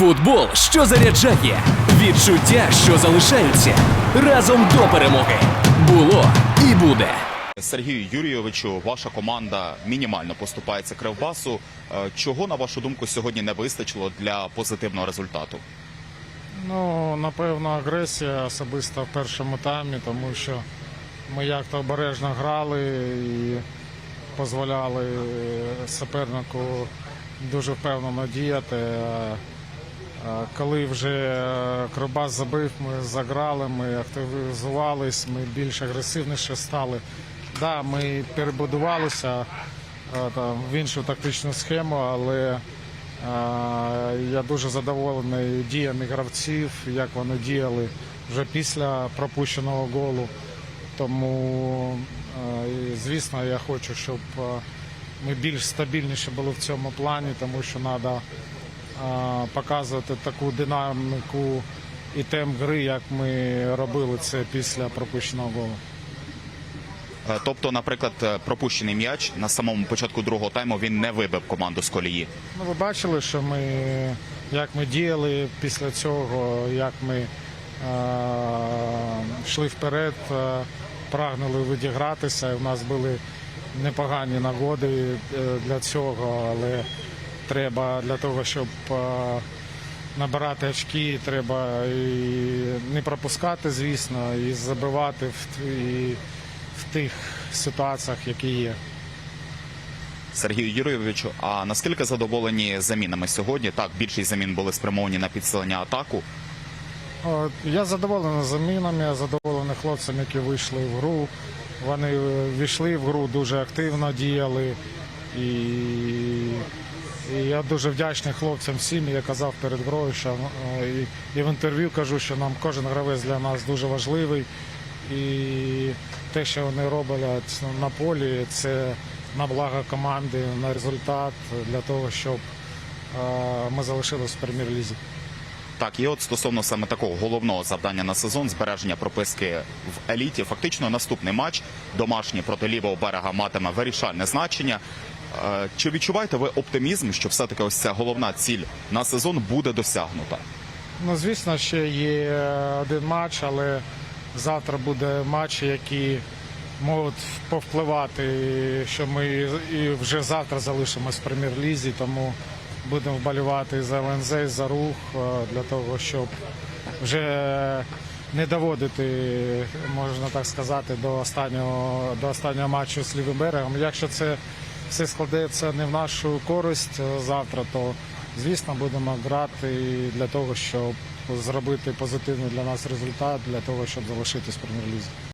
Футбол, що заряджає, відчуття, що залишаються разом до перемоги. Було і буде. Сергію Юрійовичу, ваша команда мінімально поступається Кривбасу. Е, Чого, на вашу думку, сьогодні не вистачило для позитивного результату? Ну, напевно, агресія особисто в першому таймі, тому що ми як-то обережно грали і дозволяли супернику дуже впевнено діяти. А- а Коли вже Кробас забив, ми заграли, ми активізувались, ми більш агресивніше стали. Да, ми перебудувалися там, в іншу тактичну схему, але а, Я дуже задоволений діями гравців, як вони діяли вже після пропущеного голу. Тому, е, і, звісно, я хочу, щоб е, ми більш стабільніше були в цьому плані, тому що треба показувати таку динаміку і темп гри, як ми робили це після пропущеного голу. Е, Тобто, наприклад, е, пропущений м'яч на самому початку другого тайму він не вибив команду з колії. Ну, ви бачили, що ми як ми діяли після цього, як ми е, йшли вперед, е, прагнули відігратися. У нас були непогані нагоди е, для цього, але треба для того, щоб е, набирати очки, треба і не пропускати, звісно, і забивати в, і в тих ситуаціях, які є. Сергію Юрійовичу, а наскільки задоволені замінами сьогодні? Так, більшість замін були спрямовані на підсилення атаку. Я задоволений замінами, я задоволений хлопцями, які вийшли в гру. Вони е, війшли в гру, дуже активно діяли. І, і я дуже вдячний хлопцям всім. Я казав перед грою, що е, і, в інтерв'ю кажу, що нам кожен гравець для нас дуже важливий. І те, що вони роблять на полі, це на благо команди, на результат для того, щоб е, ми залишились в прем'єр-лізі. Так, і от стосовно саме такого головного завдання на сезон збереження прописки в еліті. Фактично, наступний матч домашній проти лівого берега матиме вирішальне значення. Е, Чи відчуваєте ви оптимізм, що все-таки ось ця головна ціль на сезон буде досягнута? Ну, звісно, ще є один матч, але завтра буде матч, які можуть повпливати, що ми вже завтра залишимось в прем'єр-лізі, тому будемо вболівати за ЛНЗ, за рух е, для того, щоб вже не доводити, можна так сказати, до останнього, до останнього матчу з лівим берегом. Якщо це все складеться не в нашу користь е, завтра, то звісно будемо грати для того, щоб зробити позитивний для нас результат, для того, щоб залишитись в прем'єр-лізі.